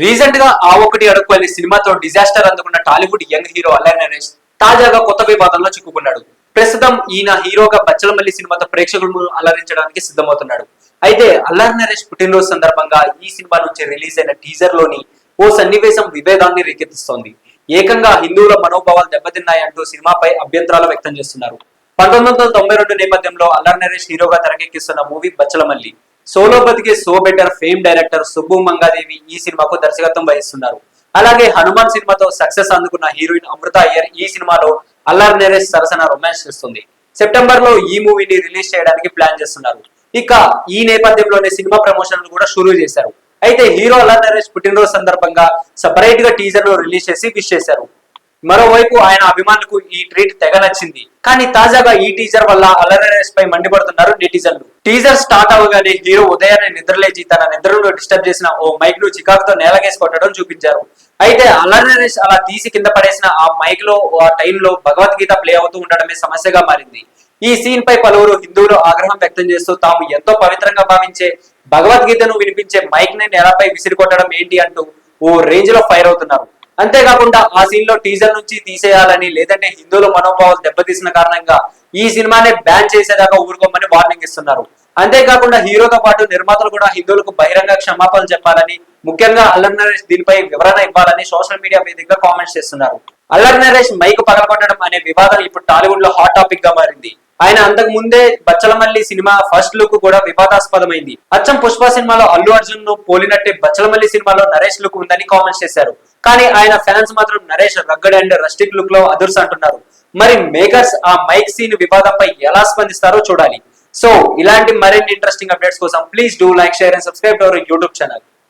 రీసెంట్గా ఆ ఒకటి అడుగు అనే సినిమాతో డిజాస్టర్ అందుకున్న టాలీవుడ్ యంగ్ హీరో అల్లరి నరేష్ తాజాగా కొత్త వివాదంలో చిక్కుకున్నాడు. ప్రస్తుతం ఈయన హీరోగా బచ్చలమల్లి సినిమాతో ప్రేక్షకులను అలరించడానికి సిద్ధమవుతున్నాడు. అయితే అల్లరి నరేష్ పుట్టినరోజు సందర్భంగా ఈ సినిమా నుంచి రిలీజ్ అయిన టీజర్లోని ఓ సన్నివేశం విభేదాన్ని రేకెత్తిస్తోంది. ఏకంగా హిందువుల మనోభావాలు దెబ్బతిన్నాయంటూ సినిమాపై అభ్యంతరాలు వ్యక్తం చేస్తున్నారు. పంతొమ్మిది వందల తొంభై రెండు నేపథ్యంలో అల్లరి నరేష్ హీరోగా తెరకెక్కిస్తున్న మూవీ బచ్చలమల్లి. సోలో బతికే so better fame director Subbu Mangadevi ఈ సినిమాకు దర్శకత్వం వహిస్తున్నారు. అలాగే హనుమాన్ సినిమాతో సక్సెస్ అందుకున్న హీరోయిన్ అమృత అయ్యర్ ఈ సినిమాలో అల్లరి నరేష్ సరసన రొమాన్స్ చేస్తుంది. సెప్టెంబర్లో ఈ మూవీని రిలీజ్ చేయడానికి ప్లాన్ చేస్తున్నారు. ఇక ఈ నేపథ్యంలోనే సినిమా ప్రమోషన్లు కూడా షురూ చేశారు. అయితే హీరో అల్లరి నరేష్ పుట్టినరోజు సందర్భంగా సపరేట్గా టీజర్ను రిలీజ్ చేసి విష్ చేశారు. మరోవైపు ఆయన అభిమానులకు ఈ ట్రీట్ తెగ నచ్చింది. కానీ తాజాగా ఈ టీజర్ వల్ల అలరెస్ పై మండిపడుతున్నారు నెటిజన్లు. టీజర్ స్టార్ట్ అవగానే హీరో ఉదయాన్నే నిద్రలేచి తన నిద్రను డిస్టర్బ్ చేసిన ఓ మైక్ను చికాకుతో నేలకేసి కొట్టడం చూపించారు. అయితే అలరెస్ అలా తీసి కింద పడేసిన ఆ మైక్లో ఆ టైంలో భగవద్గీత ప్లే అవుతూ ఉండడమే సమస్యగా మారింది. ఈ సీన్ పై పలువురు హిందువులు ఆగ్రహం వ్యక్తం చేస్తూ తాము ఎంతో పవిత్రంగా భావించే భగవద్గీతను వినిపించే మైక్ని నేలపై విసిరి కొట్టడం ఏంటి అంటూ ఓ రేంజ్లో ఫైర్ అవుతున్నారు. అంతేకాకుండా ఆ సీన్లో టీజర్ నుంచి తీసేయాలని లేదంటే హిందువుల మనోభావాలు దెబ్బతీసిన కారణంగా ఈ సినిమాని బ్యాన్ చేసేదాకా ఊరుకోమని వార్నింగ్ ఇస్తున్నారు. అంతేకాకుండా హీరోతో పాటు నిర్మాతలు కూడా హిందువులకు బహిరంగ క్షమాపణలు చెప్పాలని ముఖ్యంగా అల్లర్ నరేష్ దీనిపై వివరణ ఇవ్వాలని సోషల్ మీడియా వేదికగా కామెంట్స్ చేస్తున్నారు. అల్లర్ నరేష్ మైక్ పగలగొట్టడం అనే వివాదం ఇప్పుడు టాలీవుడ్లో హాట్ టాపిక్గా మారింది. ఆయన అంతకు ముందే బచ్చలమల్లి సినిమా ఫస్ట్ లుక్ కూడా వివాదాస్పదమైంది. అచ్చం పుష్ప సినిమాలో అల్లు అర్జున్ను పోలినట్టే బచ్చలమల్లి సినిమాలో నరేష్ లుక్ ఉందని కామెంట్స్ చేశారు. కానీ ఆయన ఫ్యాన్స్ మాత్రం నరేష్ రగ్గడ్ అండ్ రస్టిక్ లుక్లో అదుర్స్ అంటున్నారు. మరి మేకర్స్ ఆ మైక్ సీన్ వివాదంపై ఎలా స్పందిస్తారో చూడాలి. సో ఇలాంటి మరిన్ని ఇంట్రెస్టింగ్ అప్డేట్స్ కోసం please do like share and subscribe to our YouTube channel